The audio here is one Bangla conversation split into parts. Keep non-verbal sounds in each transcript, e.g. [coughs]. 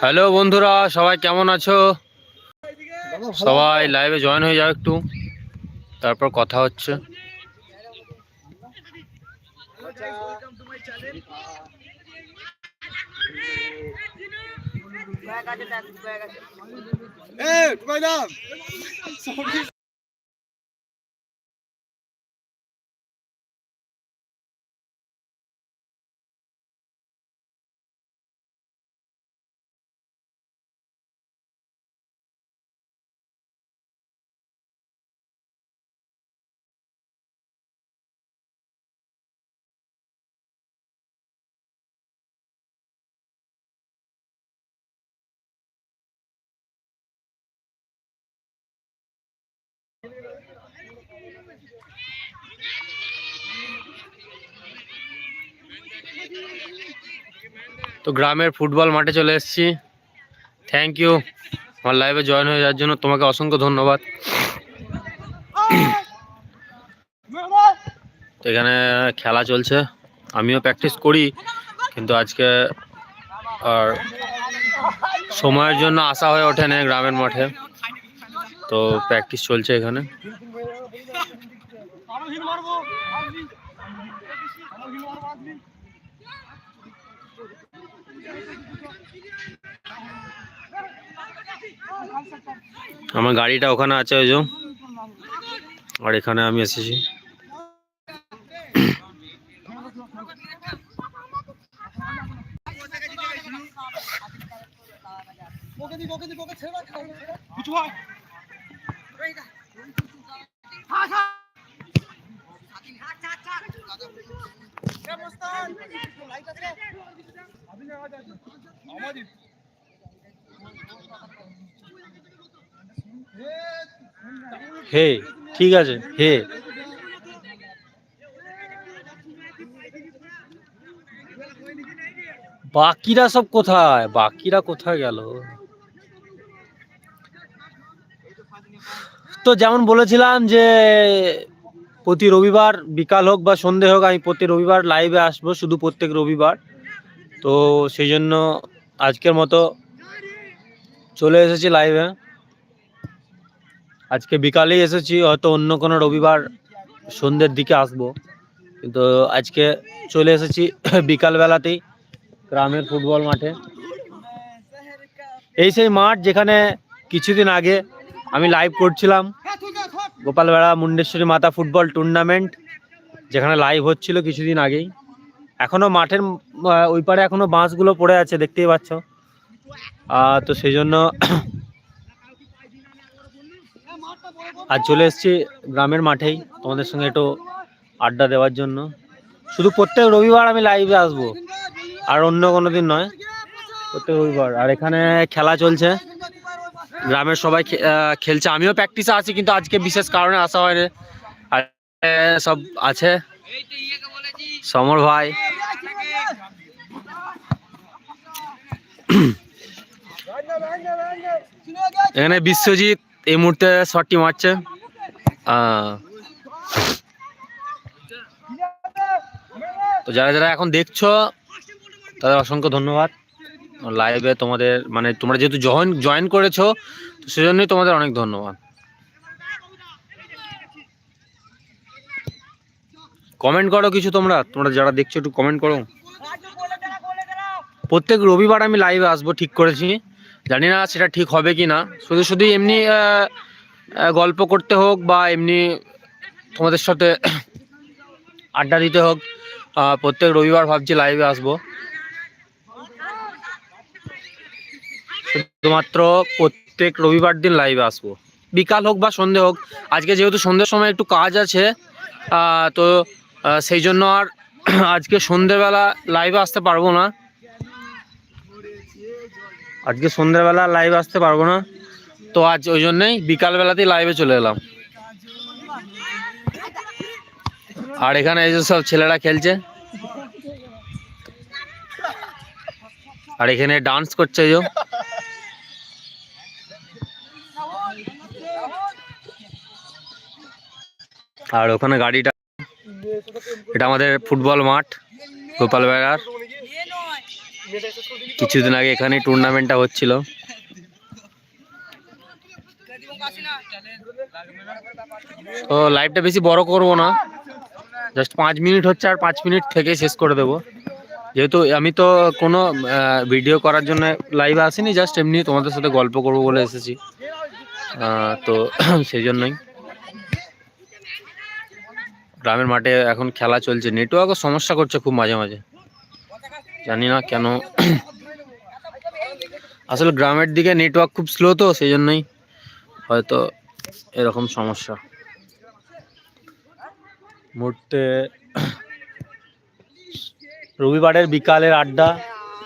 হ্যালো বন্ধুরা সবাই কেমন আছো? সবাই লাইভে জয়েন হয়ে যাও একটু। তারপর কথা হচ্ছে। তো গ্রামের ফুটবল মাঠে চলে এসেছি। থ্যাংক ইউ আমার লাইভে জয়েন হয়ে যাওয়ার জন্য তোমাকে অসংখ্য ধন্যবাদ। তো এখানে খেলা চলছে। আমিও প্র্যাকটিস করি, কিন্তু আজকে আর সময়ের জন্য আসা হয়ে ওঠে না গ্রামের মাঠে। তো প্র্যাকটিস চলছে এখানে। আমার গাড়িটা ওখানে আছে ওই যে। আর এখানে আমি এসেছি। হে ঠিক আছে হে। বাকিরা সব কোথায়? বাকিরা কোথায় গেল? তো যেমন বলেছিলাম যে, প্রতি রবিবার বিকাল হোক বা সন্ধে হোক আমি প্রতি রবিবার লাইভে আসব, শুধু প্রত্যেক রবিবার। তো সেই জন্য আজকের মতো চলে এসেছি লাইভে আজকে বিকালেই এসেছি, হয়তো অন্য কোনো রবিবার সন্ধ্যের দিকে আসব। কিন্তু আজকে চলে এসেছি [coughs] বিকালবেলাতেই গ্রামের ফুটবল মাঠে। এই সেই মাঠ যেখানে কিছুদিন আগে আমি লাইভ করছিলাম গোপালবেড়া মুন্ডেশ্বরী মাতা ফুটবল টুর্নামেন্ট যেখানে লাইভ হচ্ছিল কিছুদিন আগেই। এখনও মাঠের ওই পারে এখনও বাঁশগুলো পড়ে আছে, দেখতেই পাচ্ছ। তো সেই জন্য আর চলে এসেছি গ্রামের মাঠেই, তোমাদের সঙ্গে একটু আড্ডা দেওয়ার জন্য। শুধু প্রত্যেক রবিবার আমি লাইভে আসব, আর অন্য কোনো দিন নয়, প্রত্যেক রবিবার। আর এখানে খেলা চলছে। গ্রামের সবাই খেলছে। আমিও প্র্যাকটিসে আছি, কিন্তু আজকে বিশেষ কারণে আসা হয়নি। সব আছে। সমর ভাই। এখানে বিশ্বজিৎ এই মুহূর্তে শটটি মারছে। তো যারা যারা এখন দেখছ, তাদের অসংখ্য ধন্যবাদ। লাইভে তোমাদের মানে তোমরা যেহেতু জয়েন জয়েন করেছ, তো সেজন্যই তোমাদের অনেক ধন্যবাদ। কমেন্ট করো কিছু তোমরা তোমরা যারা দেখছ একটু কমেন্ট করো। প্রত্যেক রবিবার আমি লাইভে আসব, ঠিক করেছি। জানি না সেটা ঠিক হবে কি না শুধু শুধু এমনি গল্প করতে হোক বা এমনি তোমাদের সাথে আড্ডা দিতে হোক প্রত্যেক রবিবার ভাবছি লাইভে আসব। শুধুমাত্র প্রত্যেক রবিবার দিন লাইভে আসব। বিকাল হোক বা সন্ধে হোক, আজকে যেহেতু সন্ধ্যের সময় একটু কাজ আছে তো সেই জন্য আর [clears throat] আজকে সন্ধ্যেবেলা লাইভে আসতে পারব না। আজকে সন্ধ্যেবেলা লাইভে আসতে পারব না। তো আজ ওই জন্যেই বিকালবেলাতেই লাইভে চলে এলাম। আর এখানে এই যে সব ছেলেরা খেলছে। আর এখানে ডান্স করছে যে। আর ওখানে গাড়িটা, এটা আমাদের ফুটবল মাঠ, গোপাল বেড়ার। কিছুদিন আগে এখানে টুর্নামেন্টটা হচ্ছিল। তো লাইভটা বেশি বড় করব না। জাস্ট পাঁচ মিনিট হচ্ছে আর পাঁচ মিনিট থেকে শেষ করে দেব। যেহেতু আমি তো কোনো ভিডিও করার জন্য লাইভে আসিনি জাস্ট এমনি তোমাদের সাথে গল্প করব বলে এসেছি। তো [clears throat] সেই জন্যই। গ্রামের মাঠে এখন খেলা চলছে। নেটওয়ার্কও সমস্যা করছে খুব মাঝে মাঝে। জানি না কেন। আসলে গ্রামের দিকে নেটওয়ার্ক খুব স্লো তো সেই জন্যই হয়তো এরকম সমস্যা। মুহূর্তে রবিবারের বিকালের আড্ডা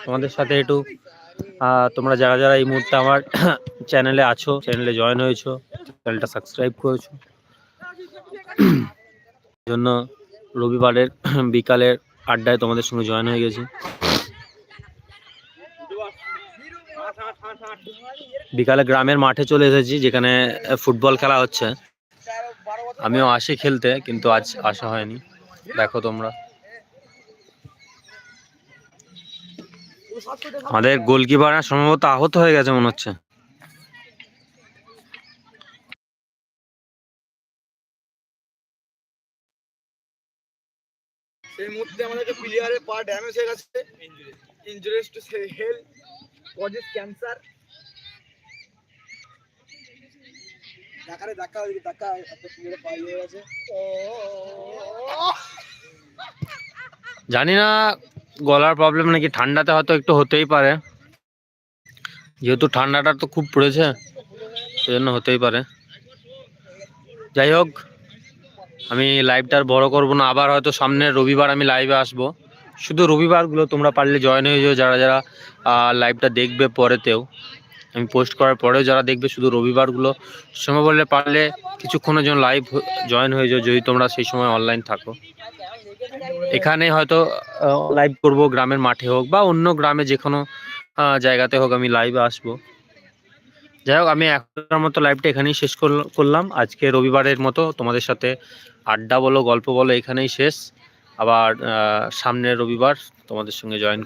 তোমাদের সাথে একটু। তোমরা যারা যারা এই মুহূর্তে আমার চ্যানেলে আছো, চ্যানেলে জয়েন হয়েছো, চ্যানেলটা সাবস্ক্রাইব করেছ। জন্য রবিবারের [clears throat] বিকালের আড্ডায় তোমাদের সঙ্গে জয়েন হয়ে গেছি। বিকালে গ্রামের মাঠে চলে এসেছি, যেখানে ফুটবল খেলা হচ্ছে। আমিও আসি খেলতে, কিন্তু আজ আসা হয়নি। দেখো তোমরা। আমাদের গোলকিপার সম্ভবত আহত হয়ে গেছে মনে হচ্ছে। সেই মুহূর্তে আমাদের প্লেয়ারের পা ড্যামেজ হয়ে গেছে। Injuries to hell causes cancer দেখারে দেখা ওইদিকে দেখা একটা প্লেয়ারের পা ইয়ে হয়ে গেছে। জানি না গলার প্রবলেম নাকি ঠান্ডাতে হয়তো একটু হতেই পারে। যেহেতু ঠান্ডাটা তো খুব পড়েছে সেজন্য হতেই পারে। যাই হোক আমি লাইভটা আর বড় করব না। আবার হয়তো সামনের রবিবার আমি লাইভে আসব। শুধু রবিবারগুলো তোমরা পারলে জয়েন হয়ে যাও, যারা যারা লাইভটা দেখবে পরেতেও। আমি পোস্ট করার পরেও যারা দেখবে শুধু রবিবারগুলো, সময় বললে পারলে কিছুক্ষণের জন্য লাইভ জয়েন হয়ে যাও, যদি তোমরা সেই সময় অনলাইন থাকো। এখানে হয়তো লাইভ করব গ্রামের মাঠে হোক বা অন্য গ্রামে যে কোনো জায়গাতে হোক আমি লাইভে আসব। যাই হোক, আমি এখনকার মতো লাইভটা এখানেই শেষ করল- করলাম। আজকে রবিবারের মতো তোমাদের সাথে আড্ডা বলো গল্প বলো এখানেই শেষ। আবার সামনের রবিবার তোমাদের সঙ্গে জয়েন